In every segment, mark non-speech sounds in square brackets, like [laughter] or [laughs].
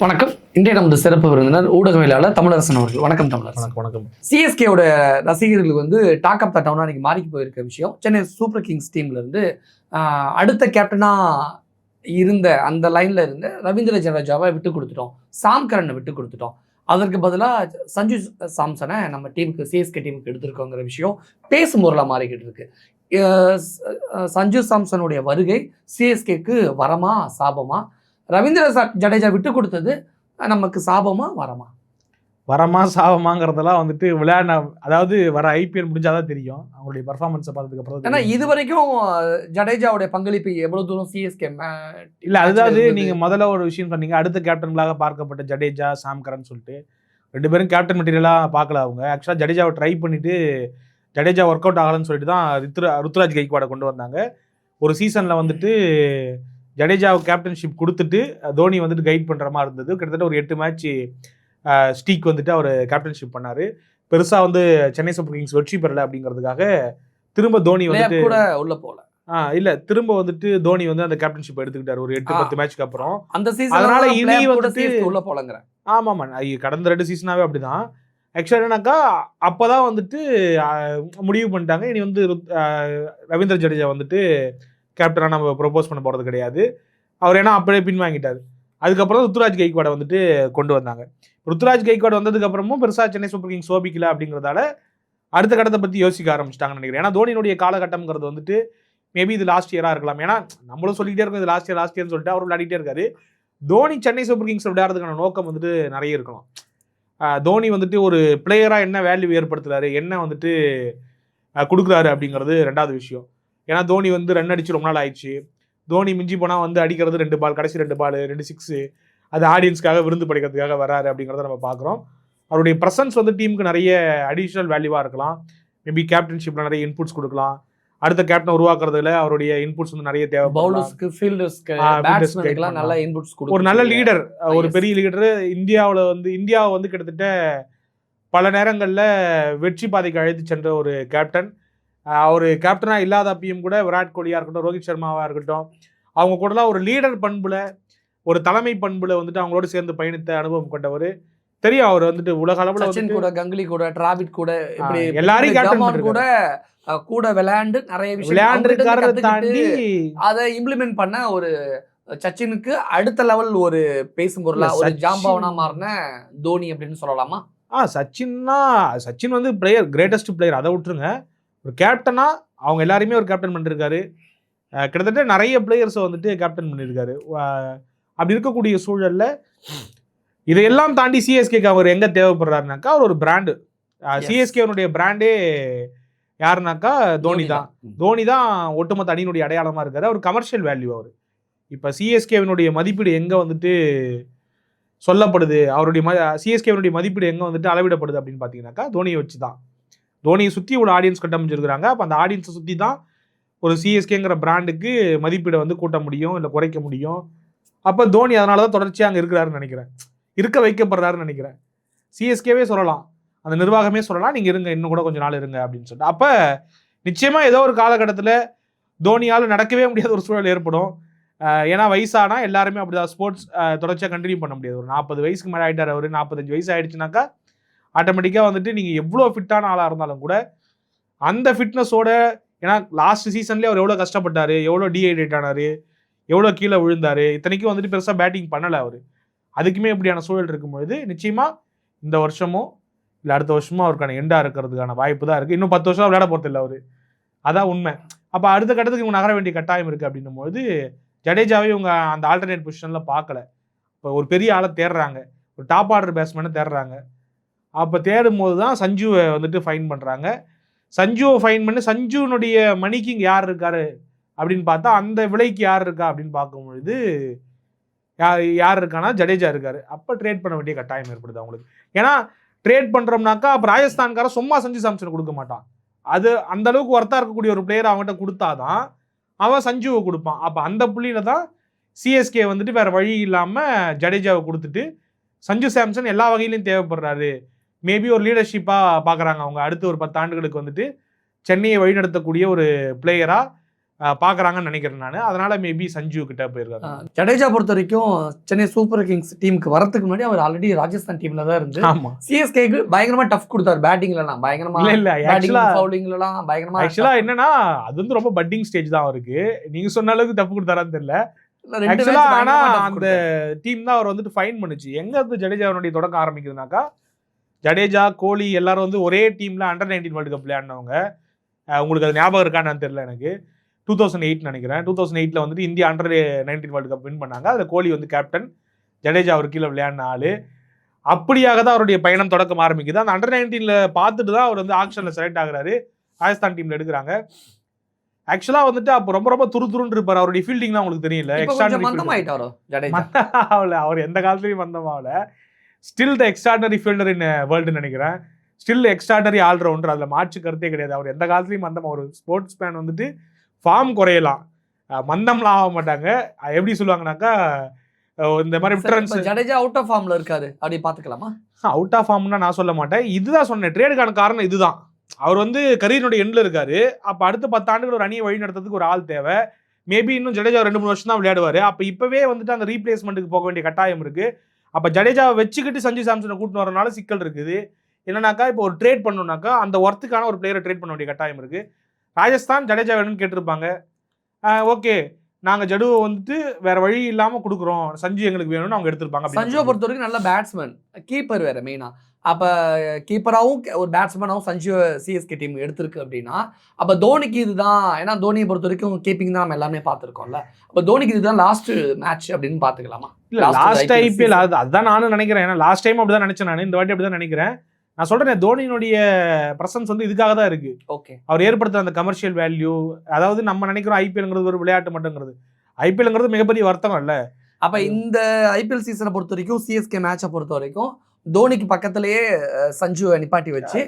வணக்கம். இன்றைய நமது சிறப்பு விருந்தினர் ஊடகவியலாளர் தமிழரசன் அவர்கள். வணக்கம் தமிழரசன். வணக்கம் வணக்கம். சிஎஸ்கேவோட ரசிகர்களுக்கு வந்து டாக் ஆஃப் த டவுனா இன்னைக்கு மாறி போயிருக்க விஷயம். சென்னை சூப்பர் கிங்ஸ் டீம்ல இருந்து ஆஹ், அடுத்த கேப்டனா இருந்த அந்த லைன்ல இருந்த ரவீந்திர ஜடேஜாவை விட்டு கொடுத்துட்டோம். சாம் கரனை விட்டு கொடுத்துட்டோம். அதற்கு பதிலாக சஞ்சு சாம்சனை நம்ம டீமுக்கு சிஎஸ்கே டீமுக்கு எடுத்திருக்கோங்கிற விஷயம் பேசும் பொருளாக மாறிக்கிட்டு இருக்கு. சஞ்சு சாம்சனுடைய வருகை சிஎஸ்கேக்கு வரமா சாபமா? ரவீந்திர ஜடேஜா விட்டு கொடுத்தது நமக்கு சாபமா வரமா? வரமா சாவமாங்கிறதெல்லாம் வந்துட்டு விளையாட அதாவது வர ஐபிஎல் முடிஞ்சாதான் தெரியும். அவங்களுடைய பர்ஃபார்மன்ஸை பார்த்ததுக்கு அப்புறம் ஏன்னா. இது வரைக்கும் ஜடேஜாவுடைய பங்களிப்பு எவ்வளவு தூரம் சிஎஸ்கே இல்ல அதாவது இருந்தது. நீங்க முதல்ல ஒரு விஷயம் சொன்னீங்க. அடுத்த கேப்டன்களாக பார்க்கப்பட்ட ஜடேஜா சாம்கரன் சொல்லிட்டு. ரெண்டு பேரும் கேப்டன் மெட்டீரியலா பார்க்கல அவங்க. ஆக்சுவலா ஜடேஜாவை ட்ரை பண்ணிட்டு ஜடேஜா ஒர்க் அவுட் ஆகலன்னு சொல்லிட்டு தான் ருத்ர ருத்ராஜ் கைக்வாடை கொண்டு வந்தாங்க. ஒரு சீசன்ல வந்துட்டு ஜடேஜாவுக்கு கேப்டன்ஷிப் கொடுத்துட்டு தோனி வந்துட்டு கைட் பண்ற மாதிரி இருந்தது. கிட்டத்தட்ட ஒரு எட்டு மேட்ச் ஸ்டீக் வந்துட்டு அவர் கேப்டன்ஷிப் பண்ணாரு. பெருசா வந்து சென்னை சூப்பர் கிங்ஸ் வெற்றி பெறல அப்படிங்கிறதுக்காக திரும்ப தோனி வந்துட்டு கூட உள்ள போல. ஆ, இல்ல திரும்ப வந்துட்டு தோனி வந்து அந்த கேப்டன்ஷிப் எடுத்துக்கிட்டாரு. ஒரு எட்டு. பத்து மேட்ச்க்கு அப்புறம். அந்த சீசன் அதனால இனி வந்துட்டு- உள்ள போலங்கிற ஆமாம் கடந்த ரெண்டு சீசனாவே அப்படிதான். ஆக்சுவலா என்னன்னாக்கா அப்பதான் வந்துட்டு முடிவு பண்ணிட்டாங்க. இனி வந்து ரவீந்திர ஜடேஜா வந்துட்டு கேப்டனா நம்ம ப்ரொபோஸ் பண்ண போறது கிடையாது. அவர் ஏன்னா அப்படியே பின்வாங்கிட்டாரு. அதுக்கப்புறம் ருத்துராஜ் கைக்வாடை வந்துட்டு கொண்டு வந்தாங்க. ருத்துராஜ் கைக்வாட் வந்ததுக்கு அப்புறமும் பெருசா சென்னை சூப்பர் கிங்ஸ் சோபிக்கல அப்படிங்கிறதால அடுத்த கட்டத்தை பத்தி யோசிக்க ஆரம்பிச்சிட்டாங்கன்னு நினைக்கிறேன். ஏன்னா தோனியினுடைய காலகட்டம்ங்கிறது வந்துட்டு மேபி இது லாஸ்ட் இயரா இருக்கலாம். ஏன்னா நம்மளும் சொல்லிக்கிட்டே இருக்கோம் இது லாஸ்ட் இயர் லாஸ்ட் இயர்னு சொல்லிட்டு அவர் விளையாடிட்டே இருக்காரு. தோனி சென்னை சூப்பர் கிங்ஸ் விளையாடுறதுக்கான நோக்கம் வந்துட்டு நிறைய இருக்கலாம். தோனி வந்துட்டு ஒரு பிளேயரா என்ன வேல்யூ ஏற்படுத்துறாரு என்ன வந்துட்டு கொடுக்குறாரு அப்படிங்கிறது ரெண்டாவது விஷயம். ஏன்னா தோனி வந்து ரன் அடிச்சு ரொம்ப நாள் ஆயிடுச்சு. தோனி மிஞ்சி போனா வந்து அடிக்கிறது ரெண்டு பால் கடைசி ரெண்டு பால் ரெண்டு சிக்ஸு அது ஆடியன்ஸ்க்காக விருந்து படைக்கிறதுக்காக வராரு அப்படிங்கிறத நம்ம பார்க்குறோம். அவருடைய ப்ரெசன்ஸ் வந்து டீமுக்கு நிறைய அடிஷ்னல் வேல்யூவாக இருக்கலாம். மேபி கேப்டன்ஷிப்பில் நிறைய இன்புட்ஸ் கொடுக்கலாம். அடுத்த கேப்டனை உருவாக்குறதுல அவருடைய இன்புட்ஸ் வந்து நிறைய தேவை பவுலர்ஸ்க்கு ஃபீல்டர்ஸ்க்கு நல்ல. இன்புட்ஸ் ஒரு நல்ல லீடர் ஒரு. பெரிய லீடர் இந்தியாவுல வந்து இந்தியாவை வந்து கிட்டத்தட்ட பல நேரங்கள்ல வெற்றி பாதைக்கு அழைத்து சென்ற ஒரு கேப்டன் அவர் கேப்டனா இல்லாத அப்பயும் கூட விராட் கோலியா இருக்கட்டும் ரோஹித் சர்மாவா இருக்கட்டும் அவங்க கூடலாம் ஒரு லீடர் பண்புல ஒரு தலைமை பண்புல வந்துட்டு அவங்களோட சேர்ந்து பயணித்த அனுபவம் கொண்டவர். தெரியும் அவர் வந்துட்டு உலக அளவுல சச்சின் கூட கங்குலி கூட டிராவிட் கூட இப்படி எல்லாரையும் கூட கூட விளையாண்டு நிறைய விஷயம் விளையாண்டுருக்காரரை தாண்டி அதை இம்ப்ளிமெண்ட் பண்ண ஒரு சச்சினுக்கு அடுத்த லெவல் ஒரு பேசும் பொருளா ஒரு ஜாம்பவனா மாறின தோனி அப்படின்னு சொல்லலாமா? ஆ சச்சின்னா சச்சின் வந்து பிளேயர் கிரேட்டஸ்ட் பிளேயர் அதை விட்டுருங்க. ஒரு கேப்டனா அவங்க எல்லாரையுமே ஒரு கேப்டன் பண்ணிருக்காரு. கிட்டத்தட்ட நிறைய பிளேயர்ஸை வந்துட்டு கேப்டன் பண்ணியிருக்காரு அப்படி இருக்கக்கூடிய சூழல்ல இதையெல்லாம் தாண்டி சிஎஸ்கேக்கு அவர் எங்க தேவைப்படுறாருனாக்கா அவர் ஒரு பிராண்டு. சிஎஸ்கேனுடைய பிராண்டே யாருனாக்கா தோனி தான் தோனி. தான். ஒட்டுமொத்த அணியினுடைய அடையாளமா இருக்காரு. அவர் கமர்ஷியல் வேல்யூ அவர். இப்போ சிஎஸ்கேவினுடைய மதிப்பீடு எங்க வந்துட்டு சொல்லப்படுது? அவருடைய ம சிஎஸ்கேவினுடைய மதிப்பீடு எங்க வந்துட்டு அளவிடப்படுது அப்படின்னு பார்த்தீங்கன்னாக்கா தோனியை வச்சு தான் தோனியை சுற்றி ஒரு ஆடியன்ஸ் கட்டமைச்சிருக்கிறாங்க. அப்போ அந்த ஆடியன்ஸை சுற்றி தான் ஒரு சிஎஸ்கேங்கிற பிராண்டுக்கு மதிப்பீடை வந்து கூட்ட முடியும் இல்லை குறைக்க முடியும். அப்போ தோனி அதனால தான் தொடர்ச்சியாக அங்கே இருக்கிறாருன்னு நினைக்கிறேன். இருக்க வைக்கப்படுறாருன்னு நினைக்கிறேன். சிஎஸ்கேவே சொல்லலாம். அந்த நிர்வாகமே சொல்லலாம். நீங்கள் இருங்க இன்னும் கூட கொஞ்சம் நாள் இருங்க அப்படின்னு சொல்லிட்டு. அப்போ நிச்சயமாக ஏதோ ஒரு காலகட்டத்தில் தோனியால் நடக்கவே முடியாத ஒரு சூழல் ஏற்படும். ஏன்னா வயசானா எல்லாருமே அப்படிதான். ஸ்போர்ட்ஸ் தொடர்ச்சியாக கண்டினியூ பண்ண முடியாது. ஒரு நாற்பது வயசுக்கு மேலே ஆகிட்டார் அவர். நாற்பத்தஞ்சு வயசு ஆயிடுச்சுனாக்கா ஆட்டோமேட்டிக்காக வந்துட்டு நீங்கள் எவ்வளோ ஃபிட்டான ஆளாக இருந்தாலும் கூட அந்த ஃபிட்னஸோட ஏன்னா லாஸ்ட் சீசன்லேயே அவர் எவ்வளோ கஷ்டப்பட்டார் எவ்வளோ டீஹைட்ரேட் ஆனார் எவ்வளோ கீழே விழுந்தார் இத்தனைக்கும் வந்துட்டு பெருசாக பேட்டிங் பண்ணலை அவர். அதுக்குமே இப்படியான சூழல் இருக்கும்பொழுது நிச்சயமாக இந்த வருஷமோ இல்லை அடுத்த வருஷமோ அவருக்கான எண்டாக இருக்கிறதுக்கான வாய்ப்பு தான் இருக்குது இன்னும் பத்து வருஷம் விளையாட போகிறது இல்லை அவர். அதான் உண்மை. அப்போ அடுத்த கட்டத்துக்கு இவங்க நகர வேண்டிய கட்டாயம் இருக்குது அப்படின்னும்போது ஜடேஜாவே இவங்க அந்த ஆல்டர்னேட் பொசிஷனில் பார்க்கல. இப்போ ஒரு பெரிய ஆளை தேடுறாங்க. ஒரு டாப் ஆர்டர் பேட்ஸ்மேனை தேடுறாங்க. அப்போ தேடும் போது தான் சஞ்சுவை வந்துட்டு ஃபைன் பண்ணுறாங்க சஞ்சுவை ஃபைன் பண்ணி சஞ்சுனுடைய மணிக்கு இங்கே யார் இருக்காரு அப்படின்னு பார்த்தா அந்த விலைக்கு யார் இருக்கா அப்படின்னு பார்க்கும்பொழுது யார் யார் இருக்கானா ஜடேஜா இருக்காரு. அப்போ ட்ரேட் பண்ண வேண்டிய கட்டாயம் ஏற்படுது அவங்களுக்கு. ஏன்னா ட்ரேட் பண்ணுறோம்னாக்கா அப்போ ராஜஸ்தான்காரன் சும்மா சஞ்சு சாம்சன் கொடுக்க மாட்டான். அது அந்த அளவுக்கு ஒர்த்தாக இருக்கக்கூடிய ஒரு பிளேயர் அவங்ககிட்ட கொடுத்தாதான் அவன் சஞ்சுவை கொடுப்பான். அப்போ அந்த புள்ளியில தான் சிஎஸ்கே வந்துட்டு வேற வழி இல்லாமல் ஜடேஜாவை கொடுத்துட்டு சஞ்சு சாம்சன் எல்லா வகையிலையும் தேவைப்படுறாரு. மேபி ஒரு லீடர்ஷிப்பாக பார்க்குறாங்க அவங்க அடுத்த ஒரு பத்து ஆண்டுகளுக்கு வந்துட்டு சென்னையை வழிநடத்தக்கூடிய ஒரு பிளேயராக பார்க்குறாங்கன்னு நினைக்கிறேன் நான். அதனால மேபி சஞ்சு கிட்ட போயிருக்காங்க ஜடேஜா பொறுத்த வரைக்கும் சென்னை சூப்பர் கிங்ஸ் டீமுக்கு வரதுக்கு முன்னாடி அவர் ஆல்ரெடி ராஜஸ்தான் டீம்ல தான் இருந்து. ஆமா. சிஎஸ்கேக்கு பயங்கரமா டஃப் கொடுத்தாரு பேட்டிங்லலாம் பயங்கரமா இல்ல இல்ல பேட்டிங் ஆக்சுவலா பவுலிங்லலாம் பயங்கரமா ஆக்சுவலா என்னன்னா அது வந்து ரொம்ப பட்டிங் ஸ்டேஜ் தான் அவருக்கு. நீங்க சொன்ன அளவுக்கு தப்பு கொடுத்தாரான்னு தெரியல. ஆனா tough அந்த. டீம் தான் அவர் வந்துட்டு ஃபைன் பண்ணுச்சு. எங்க இருந்து ஜடேஜாவுடைய தொடக்கம் ஆரம்பிக்குதுனாக்கா ஜடேஜா கோலி எல்லாரும் வந்து ஒரே டீம்ல அண்டர் நைன்டீன் வேர்ல்டு கப் விளையாடினவங்க. உங்களுக்கு அது ஞாபகம் இருக்கான்னு தெரியல எனக்கு. டூ தௌசண்ட் எயிட் நினைக்கிறேன். டூ தௌசண்ட் எயிட்ல வந்துட்டு India under nineteen world cup win பண்ணாங்க. அதுல கோலி வந்து கேப்டன் ஜடேஜா அவர் கீழே விளையாடின ஆளு. அப்படியாக தான் அவருடைய பயணம் தொடக்கம் ஆரம்பிக்குது. அந்த அண்டர் நைன்டீன்ல பார்த்துட்டு தான் அவர் வந்து ஆக்ஷன்ல செலக்ட் ஆகுறாரு. ராஜஸ்தான் டீம்ல எடுக்கிறாங்க. ஆக்சுவலா வந்துட்டு அப்போ ரொம்ப ரொம்ப துரு துருன்னு இருப்பார். அவருடைய ஃபீல்டிங்லாம் உங்களுக்கு தெரியல. fielding. மந்தமாயிட்டாரோ அவர் எந்த காலத்துலயும் மந்தமாவல still the extraordinary fielder in world நினைக்கிறேன். ஸ்டில் எக்ஸ்ட்ராடனரி ஆல்ரவுண்டர் அதுல மாற்று கருத்தே கிடையாது. அவர் எந்த காலத்துலயும் மந்தம் ஒரு ஸ்போர்ட்ஸ் மேன் வந்துட்டு ஃபார்ம் குறையலாம். மந்தம்லாம் ஆக மாட்டாங்க. எப்படி சொல்லுவாங்கனாக்கா இந்த மாதிரி இப்ப ஜடேஜா அவுட் ஆஃப் ஃபார்ம்ல இருக்காரு. அப்படி பாத்துக்கலாமா அவுட் ஆஃப் ஃபார்ம்னா நான் சொல்ல மாட்டேன். இதுதான் சொன்னேன். ட்ரேடுக்கான காரணம் இதுதான். அவர் வந்து கரியனுடைய எண்ட்ல இருக்காரு. அப்ப அடுத்த பத்து ஆண்டுகள் ஒரு அணியை வழி நடத்துறதுக்கு ஒரு ஆள் தேவை. மேபி இன்னும் ஜடேஜா ரெண்டு மூணு வருஷம் தான் விளையாடுவாரு. அப்ப இப்பவே வந்துட்டு அந்த ரீப்ளேஸ்மெண்ட்டுக்கு போக வேண்டிய கட்டாயம் இருக்கு. அப்ப ஜடேஜாவை வச்சுக்கிட்டு சஞ்சு சாம்சனை கூட்டிட்டு வரனால சிக்கல் இருக்குது. என்னன்னாக்கா இப்போ ஒரு ட்ரேட் பண்ணணும்னாக்கா அந்த ஒர்த்துக்கான ஒரு பிளேயரை ட்ரேட் பண்ண வேண்டிய கட்டாயம் இருக்கு. ராஜஸ்தான் ஜடேஜா வேணும்னு கேட்டிருப்பாங்க. ஓகே. நாங்க ஜடுவை வந்துட்டு வேற வழி இல்லாம கொடுக்குறோம். சஞ்சு எங்களுக்கு வேணும்னு அவங்க எடுத்திருப்பாங்க சஞ்சுவை பொறுத்த வரைக்கும் நல்ல பேட்ஸ்மேன் கீப்பர் வேற மெயினா அப்ப கீப்பராகவும் ஒரு பேட்ஸ்மேனாகவும் சஞ்சு சிஎஸ்கே டீம் எடுத்திருக்கு அப்படின்னா அப்ப தோனிக்கு இதுதான் ஏன்னா தோனியை பொறுத்த வரைக்கும் கீப்பிங் தான் நம்ம எல்லாமே பார்த்துருக்கோம்ல. அப்ப தோனிக்கு இதுதான் லாஸ்ட் மேட்ச் அப்படின்னு Last லாஸ்ட் ஐபிஎல். அது அதான் நானும் நினைக்கிறேன். ஏன்னா லாஸ்ட் டைம் அப்படிதான் நினைச்சேன் நான் இந்த வாட்டி அப்படிதான் நினைக்கிறேன். நான் சொல்றேன் தோனியினுடைய பிரசன்ஸ் வந்து இதுக்காக தான் இருக்கு. ஓகே அவர் ஏற்படுத்துற அந்த கமர்ஷியல் வேல்யூ அதாவது நம்ம நினைக்கிறோம் ஐபிஎல்ங்கிறது ஒரு விளையாட்டு மட்டுங்கிறது ஐபிஎல்ங்கிறது மிகப்பெரிய வர்த்தகம் இல்ல? அப்ப இந்த ஐபிஎல் சீசனை பொறுத்த வரைக்கும் சிஎஸ்கே மேட்சை பொறுத்த வரைக்கும் தோனிக்கு பக்கத்திலேயே சஞ்சுவை நிப்பாட்டி வச்சு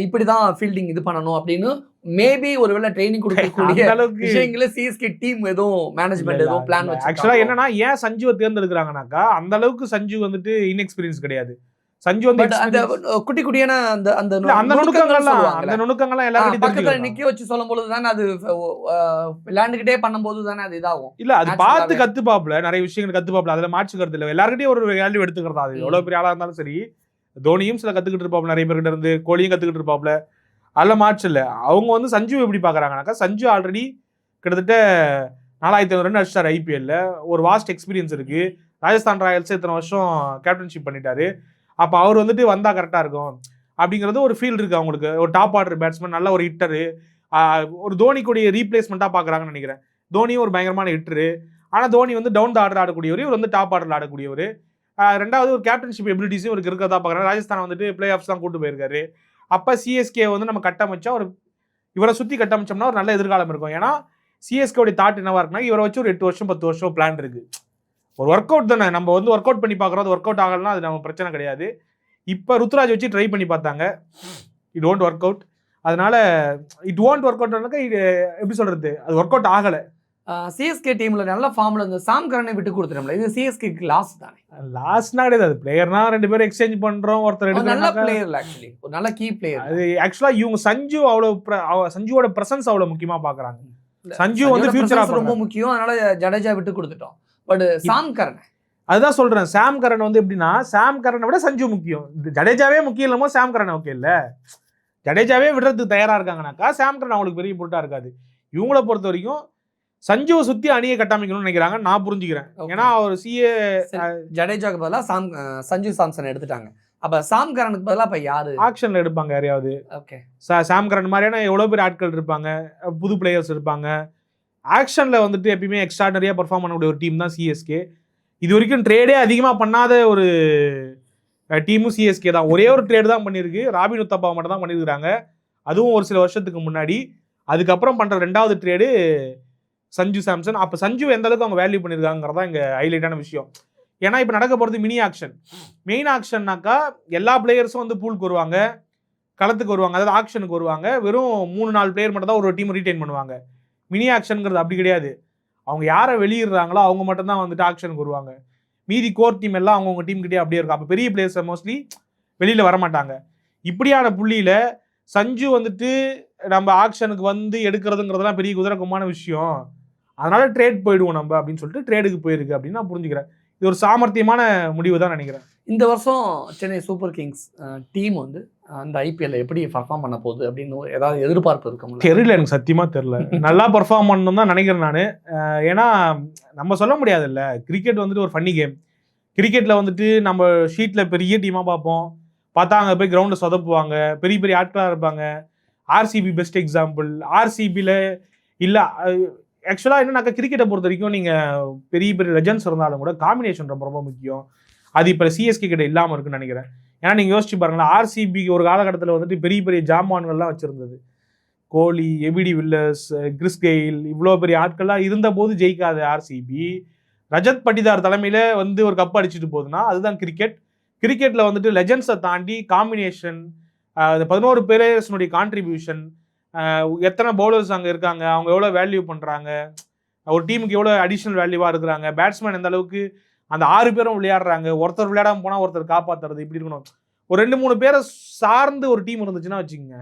இப்படிதான் ஃபீல்டிங் இது பண்ணணும் அப்படின்னு மேபி ஒருவேளை ட்ரைனிங் கொடுக்கக்கூடிய விஷயங்கள சிஎஸ்கே டீம் எதுவும் மேனேஜ்மெண்ட் எதுவும் பிளான் வச்சு ஆக்சுவலா என்னன்னா ஏன் சஞ்சுவை தேர்ந்தெடுக்கிறாங்கனாக்கா அந்த அளவுக்கு சஞ்சு வந்துட்டு இன்எக்ஸ்பீரியன்ஸ் கிடையாது. சஞ்சு வந்து அந்த குட்டி குட்டியான அந்த அந்த அந்த நுணுக்கங்கள் நுணுக்கங்கள்லாம். அந்த நுணுக்கங்கள்லாம் எல்லாரும் பக்கத்துல நிக்க வச்சு சொல்லும் பொழுது தானே அது விளையாண்டுகிட்டே பண்ணும்போது தானே அது இதாகும். இல்ல அது பார்த்து. கத்துப்பாப்ல நிறைய விஷயங்கள் கத்துப்பாப்ல அதுல மாற்று கருத்து இல்ல. எல்லார்கிட்டயும் ஒரு வேல்யூ எடுத்துக்கிறதா அது. எவ்வளவு பெரிய ஆளா இருந்தாலும் சரி தோனியும் சில கத்துக்கிட்டு இருப்பாப்ல நிறைய பேர்கிட்ட இருந்து. கோலியும் கத்துக்கிட்டு இருப்பாப்ல அதுல மாற்று இல்ல. அவங்க வந்து சஞ்சு எப்படி பாக்குறாங்கனாக்கா சஞ்சு ஆல்ரெடி கிட்டத்தட்ட நாலாயிரத்தி ஐநூறு ரன் அடிச்சார் ஐபிஎல்ல ஒரு வாஸ்ட் எக்ஸ்பீரியன்ஸ் இருக்கு. ராஜஸ்தான் ராயல்ஸ் இத்தனை வருஷம் கேப்டன்ஷிப் பண்ணிட்டாரு. அப்போ அவர் வந்துட்டு வந்தால் கரெக்டாக இருக்கும். அப்படிங்கிறது ஒரு ஃபீல் இருக்குது அவங்களுக்கு. ஒரு டாப் ஆர்டர் பேட்ஸ்மேன் நல்ல ஒரு ஹிட்டரு ஒரு தோனிக்குடைய ரீப்ளேஸ்மெண்ட்டாக பார்க்குறாங்கன்னு நினைக்கிறேன். தோனியும் ஒரு பயங்கரமான ஹிட்டரு ஆனால் தோனி வந்து டவுன் த ஆர்டர் ஆடக்கூடியவர் இவர் வந்து டாப் ஆர்டர் ஆடக்கூடியவர். ரெண்டாவது ஒரு கேப்டன்ஷிப் எபிலிட்டிஸும் இவருக்கு இருக்கிறதா பார்க்குறாங்க ராஜஸ்தான் வந்துட்டு பிளே ஆஃப்ஸ் தான் கூட்டு போயிருக்காரு. அப்போ சிஎஸ்கே வந்து நம்ம கட்டமைச்சா ஒரு இவரை சுற்றி கட்டமைச்சோம்னா ஒரு நல்ல எதிர்காலம் இருக்கும். ஏன்னா சிஎஸ்கேவுடைய தாட் என்னவா இருக்குன்னா இவரை வச்சு ஒரு எட்டு வருஷம் பத்து வருஷம் பிளான் இருக்குது ஒரு ஒர்க் அவுட் தானே. நம்ம வந்து ஒர்க் அவுட் பண்ணி பார்க்குறோம். ஒர்க் அவுட் ஆகலன்னா அது நம்ம பிரச்சனை கிடையாது. இப்போ ருத்ராஜ் வச்சு ட்ரை பண்ணி பார்த்தாங்க. இட் ஒன்ட் ஒர்க் அவுட் அதனால இட் ஒன்ட் ஒர்க் அவுட்னாக்கா இது எப்படி சொல்றது? அது ஒர்க் அவுட் ஆகல. சிஎஸ்கே டீம்ல நல்ல ஃபார்ம்ல இருந்த சாம் கரனை விட்டு கொடுத்துட்டோம்ல. இது சிஎஸ்கேக்கு லாஸ் தானே. லாஸ்ட்னா கிடையாது. அது பிளேயர்னா ரெண்டு பேரும் எக்ஸ்சேஞ்ச் பண்றோம். ஒருத்தர் ஒரு நல்ல பிளேயர் ஆக்சுவலி ஒரு நல்ல கீ பிளேயர் அது ஆக்சுவலா இவங்க சஞ்சு அவ்வளவு pre- அவ- சஞ்சுவோட பிரசன்ஸ் அவ்வளவு முக்கியமா பாக்குறாங்க சஞ்சு வந்து ஃபியூச்சரா ரொம்ப முக்கியம். அதனால ஜடேஜா விட்டு கொடுத்துட்டோம். பட் சாம் கரன் அதுதான் சொல்றேன். சாம் கரன் வந்து எப்படின்னா சாம் கரனை விட சஞ்சு முக்கியம். ஜடேஜாவே முக்கியம் இல்லாமோ சாம் கரன் ஓகே இல்ல. ஜடேஜாவே விடுறதுக்கு தயாரா இருக்காங்கனாக்கா சாம் கரன் அவங்களுக்கு பெரிய பொருட்டா இருக்காது. இவங்கள பொறுத்த வரைக்கும் சஞ்சுவை சுத்தி அணியை கட்டமைக்கணும்னு நினைக்கிறாங்க. நான் புரிஞ்சுக்கிறேன். ஏன்னா அவர் சிஏ ஜடேஜாக்கு பதிலா சாம் சஞ்சு சாம்சன் எடுத்துட்டாங்க. அப்ப சாம் கரனுக்கு பதிலா அப்ப யாரு? ஆக்ஷன்ல எடுப்பாங்க யாரையாவது. ஓகே. சா- சாம் கரன் மாதிரியான எவ்வளோ பேர் ஆட்கள் இருப்பாங்க. புது பிளேயர்ஸ் இருப்பாங்க. ஆக்ஷனில் வந்துட்டு எப்பயுமே எக்ஸ்ட்ராடனரியாக பர்ஃபார்ம் பண்ணக்கூடிய ஒரு டீம் தான் சிஎஸ்கே இது வரைக்கும் ட்ரேடே அதிகமாக பண்ணாத ஒரு டீமும் சிஎஸ்கே தான். ஒரே ஒரு ட்ரேடு தான் பண்ணியிருக்கு. ராபின் உத்தப்பா மட்டும் தான் பண்ணியிருக்கிறாங்க. அதுவும் ஒரு சில வருஷத்துக்கு முன்னாடி. அதுக்கப்புறம் பண்ணுற ரெண்டாவது ட்ரேடு சஞ்சு சாம்சன். அப்போ சஞ்சு எந்த அளவுக்கு அவங்க வேல்யூ பண்ணியிருக்காங்கிறதா இங்கே ஹைலைட்டான விஷயம். ஏன்னா இப்போ நடக்க போகிறது மினி ஆக்ஷன் மெயின் ஆக்ஷன்னாக்கா எல்லா பிளேயர்ஸும் வந்து பூலுக்கு வருவாங்க. களத்துக்கு வருவாங்க. அதாவது ஆக்ஷனுக்கு வருவாங்க. வெறும் மூணு நாலு பிளேயர் மட்டும் தான் ஒரு டீம் ரீட்டைன் பண்ணுவாங்க. மினி ஆக்ஷனுங்கிறது அப்படி கிடையாது. அவங்க யாரை வெளியிடுறாங்களோ அவங்க மட்டும்தான் வந்துட்டு ஆக்ஷனுக்கு வருவாங்க மீதி கோர் டீம் எல்லாம் அவங்கவுங்க டீம் கிட்டே அப்படியே இருக்கும். அப்போ பெரிய பிளேயர்ஸை மோஸ்ட்லி வெளியில் வரமாட்டாங்க. இப்படியான புள்ளியில் சஞ்சு வந்துட்டு நம்ம ஆக்ஷனுக்கு வந்து எடுக்கிறதுங்கிறதெல்லாம் பெரிய குதிரக்கமான விஷயம். அதனால ட்ரேட் போயிடுவோம் நம்ம அப்படின்னு சொல்லிட்டு ட்ரேடுக்கு போயிருக்கு அப்படின்னு நான் புரிஞ்சுக்கிறேன். இது ஒரு சாமர்த்தியமான முடிவு தான் நினைக்கிறேன். இந்த வருஷம் சென்னை சூப்பர் கிங்ஸ் டீம் வந்து அந்த ஐபிஎல்ல எப்படி பர்ஃபார்ம் பண்ண போகுது அப்படின்னு ஏதாவது எதிர்பார்ப்பு இருக்கும் தெரியல எனக்கு சத்தியமா தெரியல. நல்லா பெர்ஃபார்ம் பண்ணணும் தான் நினைக்கிறேன் நான். ஏன்னா நம்ம சொல்ல முடியாதுல்ல. கிரிக்கெட் வந்துட்டு ஒரு ஃபன்னி கேம் கிரிக்கெட்டில் வந்துட்டு நம்ம ஷீட்டில் பெரிய டீமாக பார்ப்போம். பார்த்தா அங்கே போய் கிரவுண்டில் சொதப்புவாங்க. பெரிய பெரிய ஆட்களாக இருப்பாங்க. ஆர்சிபி பெஸ்ட் எக்ஸாம்பிள் ஆர்சிபியில் இல்லை ஆக்சுவலாக என்னன்னாக்கா கிரிக்கெட்டை பொறுத்த வரைக்கும் நீங்கள் பெரிய பெரிய லெஜன்ஸ் இருந்தாலும் கூட காம்பினேஷன் ரொம்ப ரொம்ப முக்கியம். அது இப்போ சிஎஸ்கே கிட்ட இல்லாமல் இருக்குன்னு நினைக்கிறேன். ஏன்னா நீங்கள் யோசிச்சு பாருங்களேன் ஆர்சிபிக்கு ஒரு காலகட்டத்தில் வந்துட்டு பெரிய பெரிய ஜாமான்கள்லாம் வச்சுருந்தது. Kohli AB de Villiers Chris Gayle இவ்வளோ பெரிய ஆட்கள்லாம் இருந்தபோது ஜெயிக்காது ஆர்சிபி ரஜத் பட்டிதார் தலைமையில் வந்து ஒரு கப் அடிச்சுட்டு போகுதுன்னா அதுதான் கிரிக்கெட் கிரிக்கெட்டில் வந்துட்டு லெஜண்ட்ஸை தாண்டி காம்பினேஷன் அந்த பதினோரு பிளேயர்ஸ்னுடைய கான்ட்ரிபியூஷன் எத்தனை பவுலர்ஸ் அங்கே இருக்காங்க அவங்க எவ்வளோ வேல்யூ பண்ணுறாங்க ஒரு டீமுக்கு எவ்வளோ அடிஷ்னல் வேல்யூவாக இருக்கிறாங்க பேட்ஸ்மேன் எந்த அளவுக்கு அந்த ஆறு பேரும் விளையாடுறாங்க. ஒருத்தர் விளையாடாம போனால் ஒருத்தர் காப்பாற்றுறது இப்படி இருக்கணும். ஒரு ரெண்டு மூணு பேரை சார்ந்து ஒரு டீம் இருந்துச்சுன்னா வச்சுக்கோங்க.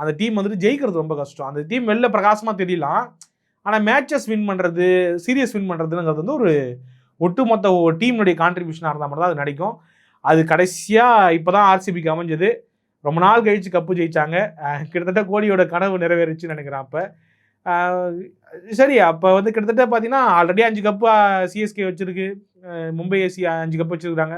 அந்த டீம் வந்துட்டு ஜெயிக்கிறது ரொம்ப கஷ்டம். அந்த டீம் வெளில பிரகாசமாக தெரியலாம் ஆனால் மேட்சஸ் வின் பண்ணுறது சீரியஸ் வின் பண்ணுறதுங்கிறது வந்து ஒரு ஒட்டுமொத்த டீம்னுடைய கான்ட்ரிபியூஷனாக இருந்தால் மட்டும் தான் அது நடிக்கும். அது கடைசியாக இப்போ தான் ஆர்சிபிக்கு அமைஞ்சது. ரொம்ப நாள் கழிச்சு கப்பு ஜெயித்தாங்க கிட்டத்தட்ட கோலியோட கனவு நிறைவேறிச்சுன்னு நினைக்கிறேன் அப்போ. சரி அப்போ வந்து கிட்டத்தட்ட பார்த்தீங்கன்னா ஆல்ரெடி அஞ்சு கப்பு சிஎஸ்கே வச்சிருக்கு. மும்பை ஏசி அஞ்சு கப் வச்சிருக்காங்க.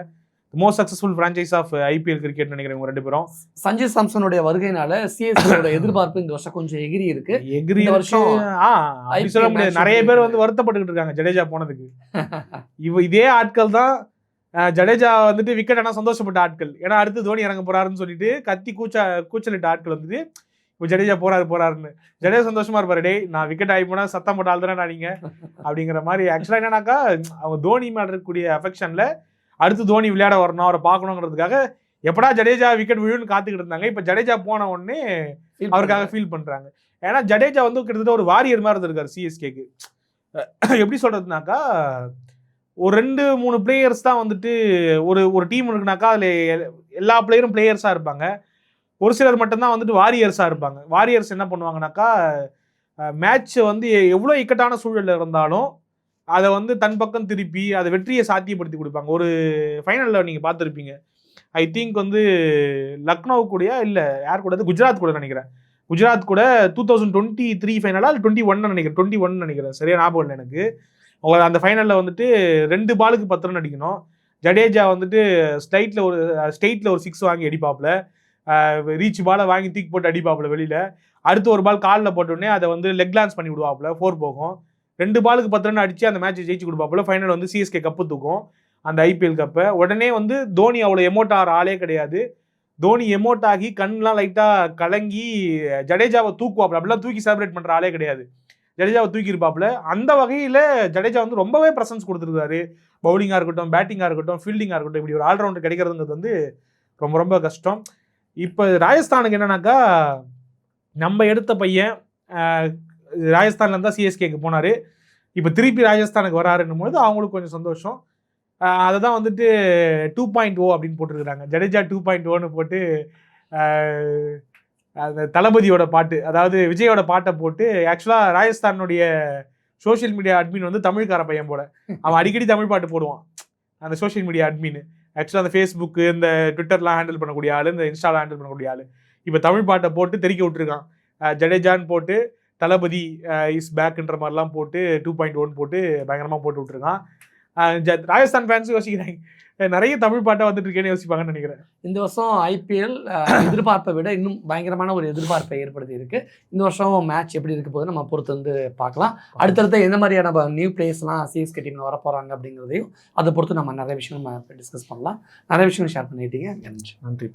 Most successful franchise of IPL cricket நினைக்கிறேன் இவங்க ரெண்டு பேரும். சஞ்சு சாம்சனுடைய வருகையினால சிஎஸ்கேயோட [coughs] எதிர்பார்ப்பு இந்த வருஷம் கொஞ்சம் எகிரி இருக்கு. எகிரி வருஷம் ஆ அப்படி சொல்ல முடியாது. நிறைய பேர்? வந்து வருத்தப்பட்டுக்கிட்டு இருக்காங்க ஜடேஜா போனதுக்கு. [laughs] இவ இதே ஆட்கள் தான் ஜடேஜா வந்துட்டு விக்கெட் ஆனா சந்தோஷப்பட்ட ஆட்கள். ஏன்னா அடுத்து தோனி இறங்க போறாருன்னு சொல்லிட்டு கத்தி கூச்சா கூச்சலிட்ட ஆட்கள் வந்துட்டு இப்போ ஜடேஜா போறாரு போறாருன்னு. ஜடேஜா சந்தோஷமா இருப்பாரு. டேய் நான் விக்கெட் ஆகி போனா சத்தம் போட்ட ஆள் தானே நீங்க? அப்படிங்கிற மாதிரி ஆக்சுவலா என்னன்னாக்கா அவங்க தோனி மேல இருக்கக்கூடிய அஃபெக்ஷன்ல அடுத்து தோனி விளையாட வரணும் அவரை பார்க்கணுங்கிறதுக்காக எப்படா ஜடேஜா விக்கெட் விழுன்னு காத்துக்கிட்டு இருந்தாங்க. இப்போ ஜடேஜா போன உடனே அவருக்காக ஃபீல் பண்றாங்க. ஏன்னா ஜடேஜா வந்து கிட்டத்தட்ட ஒரு வாரியர் மாதிரி இருந்திருக்காரு சிஎஸ்கேக்கு எப்படி சொல்றதுனாக்கா ஒரு ரெண்டு மூணு பிளேயர்ஸ் தான் வந்துட்டு ஒரு ஒரு டீம் இருக்குனாக்கா அதுல எல்லா பிளேயரும் பிளேயர்ஸா இருப்பாங்க. ஒரு சிலர் மட்டும்தான் வந்துட்டு வாரியர்ஸாக இருப்பாங்க. வாரியர்ஸ் என்ன பண்ணுவாங்கனாக்கா மேட்ச் வந்து எவ்வளோ இக்கட்டான சூழலில் இருந்தாலும் அதை வந்து தன் பக்கம் திருப்பி அதை வெற்றியை சாத்தியப்படுத்தி கொடுப்பாங்க. ஒரு ஃபைனலில் நீங்கள் பார்த்துருப்பீங்க. ஐ திங்க் வந்து லக்னோ கூடயா இல்லை யார் கூட குஜராத் கூட நினைக்கிறேன். குஜராத் கூட டூ தௌசண்ட் டுவெண்ட்டி த்ரீ ஃபைனலாக இல்லை டுவெண்ட்டி ஒன்னு நினைக்கிறேன். டுவெண்ட்டி ஒன் நினைக்கிறேன். சரியா ஞாபகம் இல்லை எனக்கு. அவங்க அந்த ஃபைனலில் வந்துட்டு ரெண்டு பாலுக்கு பத்து ரன் அடிக்கணும். ஜடேஜா வந்துட்டு ஸ்டைட்டில் ஒரு ஸ்டேட்டில் ஒரு சிக்ஸ் வாங்கி அடிப்பாப்பில் ரீச் பாலை வாங்கி தூக்கி போட்டு அடிப்பாப்புல வெளியில். அடுத்து ஒரு பால் காலில் போட்டோடனே அதை வந்து லெக் லான்ஸ் பண்ணி விடுவாப்புல. ஃபோர் போகும். ரெண்டு பாலுக்கு பத்து ரன் அடிச்சு அந்த மேட்ச் ஜெயிச்சு கொடுப்பாப்புல. ஃபைனல் வந்து சிஎஸ்கே கப்பு தூக்கும். அந்த ஐபிஎல் கப்பை உடனே வந்து தோனி அவ்வளோ எமோட் ஆகிற ஆளே கிடையாது. தோனி எமோட் ஆகி கண்லாம் லைட்டாக கலங்கி ஜடேஜாவை தூக்குவாப்புல. அப்படிலாம் தூக்கி செலிப்ரேட் பண்ணுற ஆளே கிடையாது. ஜடேஜாவை தூக்கியிருப்பாப்புல. அந்த வகையில் ஜடேஜா வந்து ரொம்பவே ப்ரெசன்ஸ் கொடுத்துருக்காரு. பவுலிங்காக இருக்கட்டும் பேட்டிங்காக இருக்கட்டும் ஃபீல்டிங்காக இருக்கட்டும். இப்படி ஒரு ஆல்ரவுண்டர் கிடைக்கிறதுங்கிறது வந்து ரொம்ப ரொம்ப கஷ்டம். இப்போ ராஜஸ்தானுக்கு என்னன்னாக்கா நம்ம எடுத்த பையன் ஆஹ், ராஜஸ்தான்ல சிஎஸ்கேக்கு போனார். இப்போ திருப்பி ராஜஸ்தானுக்கு வராருன்னும் போது அவங்களுக்கு கொஞ்சம் சந்தோஷம். அதை தான் வந்துட்டு டூ பாயிண்ட் ஓ அப்படின்னு போட்டிருக்கிறாங்க. ஜடேஜா டூ பாயிண்ட் ஓன்னு போட்டு அந்த தளபதியோட பாட்டு அதாவது விஜயோட பாட்டை போட்டு ஆக்சுவலாக ராஜஸ்தானுடைய சோஷியல் மீடியா அட்மின் வந்து தமிழ்கார பையன் போல. அவன் அடிக்கடி தமிழ் பாட்டு போடுவான். அந்த சோஷியல் மீடியா அட்மின் ஆக்சுவலாக அந்த ஃபேஸ்புக்கு இந்த ட்விட்டர்லாம் ஹேண்டில் பண்ணக்கூடிய ஆள் இந்த இன்ஸ்டாலாம் ஹேண்டில் பண்ணக்கூடிய ஆள். இப்போ தமிழ் பாட்டை போட்டு தெறிக்க விட்டுருக்கான். ஜடேஜான் ஜடேஜான்னு போட்டு தளபதி இஸ் பேக்குன்ற மாதிரிலாம் போட்டு டூ பாயிண்ட் ஒன் போட்டு பயங்கரமாக போட்டு விட்டுருக்கான். ராஜஸ்தான் ஃபேன்ஸ் யோசிக்கிறாங்க. நிறைய தமிழ் பாட்டை வந்துட்டு இருக்கேன்னு யோசிப்பாங்கன்னு நினைக்கிறேன். இந்த வருஷம் ஐபிஎல் எதிர்பார்ப்பை விட இன்னும் பயங்கரமான ஒரு எதிர்பார்ப்பை ஏற்படுத்தி இருக்கு. இந்த வருஷம் மேட்ச் எப்படி இருக்க போது நம்ம பொறுத்து வந்து பார்க்கலாம். அடுத்தடுத்து எந்த மாதிரியான நியூ பிளேயர்ஸ்லாம் சிஎஸ்கே டீமில் வர போகிறாங்க அப்படிங்கிறதையும் அதை பொறுத்து நம்ம நிறைய விஷயம் நம்ம டிஸ்கஸ் பண்ணலாம். நிறைய விஷயம் ஷேர் பண்ணிட்டீங்க. நன்றி. நன்றி